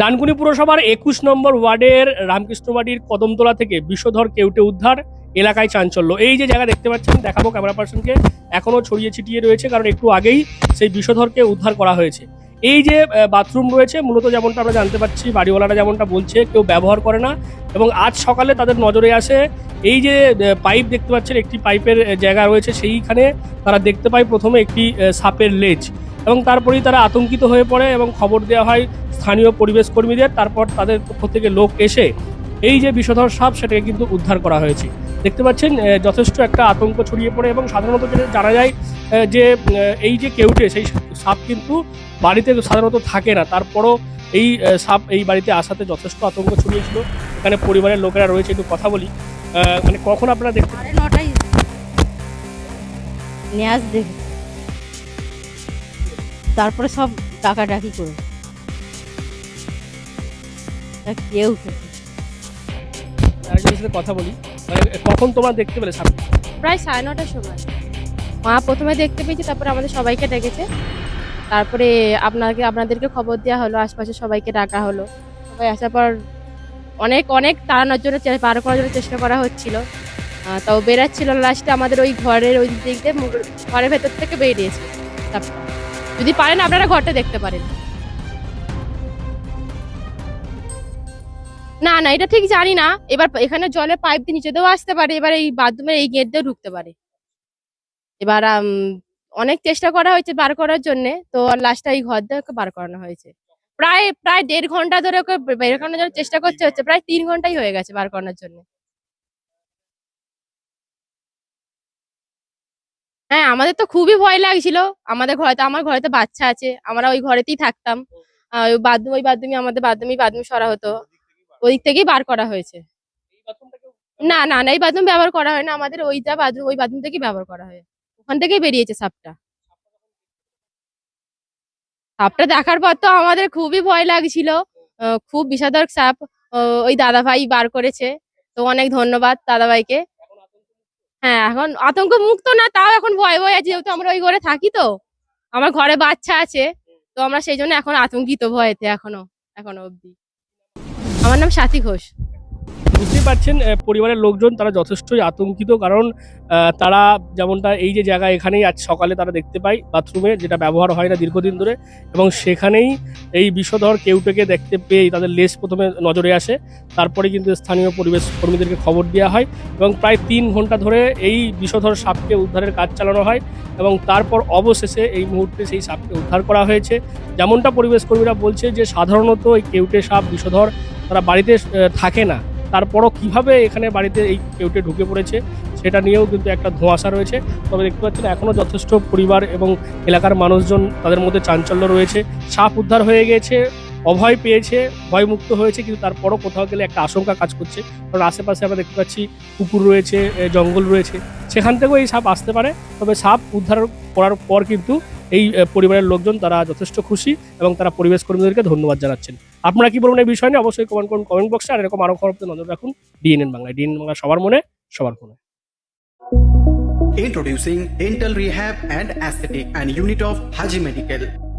ডানকুনি পুরসভার একুশ নম্বর ওয়ার্ডের রামকৃষ্ণবাড়ির কদমতলা থেকে বিষধর কেউটে উদ্ধার, এলাকায় চাঞ্চল্য। এই যে জায়গা দেখতে পাচ্ছেন, দেখাবো ক্যামেরা পার্সনকে এখনও ছড়িয়ে ছিটিয়ে রয়েছে, কারণ একটু আগেই সেই বিষধরকে উদ্ধার করা হয়েছে। এই যে বাথরুম রয়েছে, মূলত যেমনটা আমরা জানতে পারছি, বাড়িওয়ালারা যেমনটা বলছে, কেউ ব্যবহার করে না। এবং আজ সকালে তাদের নজরে আসে, এই যে পাইপ দেখতে পাচ্ছেন, একটি পাইপের জায়গা রয়েছে, সেইখানে তারা দেখতে পায় প্রথমে একটি সাপের লেজ। এবং তারপরেই তারা আতঙ্কিত হয়ে পড়ে এবং খবর দেওয়া হয় স্থানীয় পরিবেশ কর্মীদের। তারপর তাদের পক্ষ থেকে লোক এসে এই যে বিষধর সাপ, সেটাকে কিন্তু উদ্ধার করা হয়েছে। দেখতে পাচ্ছেন যথেষ্ট একটা আতঙ্ক ছড়িয়ে পড়ে এবং সাধারণত যেটা জানা যায় যে এই যে কেউটে, সেই সাপ কিন্তু বাড়িতে সাধারণত থাকে না। তারপরও এই সাপ এই বাড়িতে আসাতে যথেষ্ট আতঙ্ক ছড়িয়েছিল। এখানে পরিবারের লোকেরা রয়েছে, একটু কথা বলি। মানে কখন আপনারা দেখতে নেয়াজ দেখে তারপরে সব ডাকাডাকি করে। কেউ আরেকজনের সাথে কথা বলি। মানে কখন তোমরা দেখতে পেলে সাপ প্রায় সাড়ে নটার সময়। মা প্রথমে দেখতে পেয়েছি তারপরে আমাদের সবাইকে ডেকেছে। তারপরে আপনাকে আপনাদেরকে খবর দেওয়া হলো আশপাশে সবাইকে ডাকা হলো। সবাই আসার পর অনেক অনেক তাড়ানোর জন্য পার করার জন্য চেষ্টা করা হচ্ছিল। তাও বেরাচ্ছিল লাস্টে আমাদের ওই ঘরের ওই দিক দিয়ে ঘরের ভেতর থেকে বেরিয়েছে। সাপটা। যদি পারেন, আপনারা ঘরটা দেখতে পারেন। না না, এটা ঠিক জানি না। এবার এখানে জলের পাইপ দিয়ে নিচে দিয়েও আসতে পারে, এবার এই বাথরুমের এই গেট দিয়েও ঢুকতে পারে। এবার অনেক চেষ্টা করা হয়েছে বার করার জন্য, তো লাস্টে এই ঘর দিয়ে বার করানো হয়েছে। প্রায় প্রায় দেড় ঘণ্টা ধরে ওকে বের করানোর জন্য চেষ্টা করতে হচ্ছে, প্রায় তিন ঘন্টাই হয়ে গেছে বার করানোর জন্য। আমাদের তো খুবই ভয় লাগছিল। আমাদের ঘরে তো আমার ঘরে তো বাচ্চা আছে। আমরা ওই ঘরেতেই থাকতাম। বাথরুম ওই বাথরুমে আমাদের বাথরুমই বাথরুম সরা হতো। ওই দিক থেকেই বার করা হয়েছে। না না না এই বাথরুম ব্যবহার করা হয় না। আমাদের ওই যা বাথরুম ওই বাথরুম থেকেই ব্যবহার করা হয়। ওখান থেকেই বেরিয়েছে সাপটা। সাপটা দেখার পর তো আমাদের খুবই ভয় লাগছিল। খুব বিষাদক সাপ। ওই দাদা ভাই বার করেছে। তো অনেক ধন্যবাদ দাদা ভাইকে হ্যাঁ এখন আতঙ্ক মুক্ত না, তাও এখন ভয় ভয় আছে, যেহেতু আমরা ওই ঘরে থাকি তো। আমার ঘরে বাচ্চা আছে, তো আমরা সেই জন্য এখন আতঙ্কিত ভয়েতে এখনও এখনও অব্দি আমার নাম সাথী ঘোষ। বুঝতেই পারছেন পরিবারের লোকজন তারা যথেষ্টই আতঙ্কিত কারণ তারা যেমনটা এই যে জায়গা এখানেই আজ সকালে তারা দেখতে পায় বাথরুমে, যেটা ব্যবহার হয় না দীর্ঘদিন ধরে এবং সেখানেই এই বিষধর কেউটেকে দেখতে পেয়েই তাদের লেস প্রথমে নজরে আসে, তারপরে কিন্তু স্থানীয় পরিবেশ কর্মীদেরকে খবর দেওয়া হয় এবং প্রায় তিন ঘণ্টা ধরে এই বিষধর সাপকে উদ্ধারের কাজ চালানো হয় এবং তারপর অবশেষে এই মুহূর্তে সেই সাপকে উদ্ধার করা হয়েছে। যেমনটা পরিবেশ কর্মীরা বলছে যে সাধারণত এই কেউটে সাপ, বিষধর তারা বাড়িতে থাকে না। তারপরও কীভাবে এখানে বাড়িতে এই কেউটে ঢুকে পড়েছে, সেটা নিয়েও কিন্তু একটা ধোঁয়াশা রয়েছে। তবে দেখতে পাচ্ছেন এখনও যথেষ্ট পরিবার এবং এলাকার মানুষজন তাদের মধ্যে চাঞ্চল্য রয়েছে। সাপ উদ্ধার হয়ে গেছে, অভয় পেয়েছে, ভয়মুক্ত হয়েছে, কিন্তু তারপরও কোথাও গেলে একটা আশঙ্কা কাজ করছে। কারণ আশেপাশে আমরা দেখতে পাচ্ছি, পুকুর রয়েছে জঙ্গল রয়েছে। সেখান থেকেও এই সাপ আসতে পারে, তবে সাপ উদ্ধার করার পর কিন্তু এই পরিবারের লোকজন তারা যথেষ্ট খুশি এবং তারা পরিবেশ কর্মীদেরকে ধন্যবাদ জানাচ্ছেন। আপনারা কি বলবেন এই বিষয় নিয়ে? অবশ্যই কমেন্ট করুন কমেন্ট বক্সে আর এরকম আরও খবর নজর রাখুন ডিএনএন বাংলায়। ডিএনএন বাংলা সবার মনে, সবার ফোনে। Introducing Dental Rehab and Aesthetic and Unit of Haji Medical.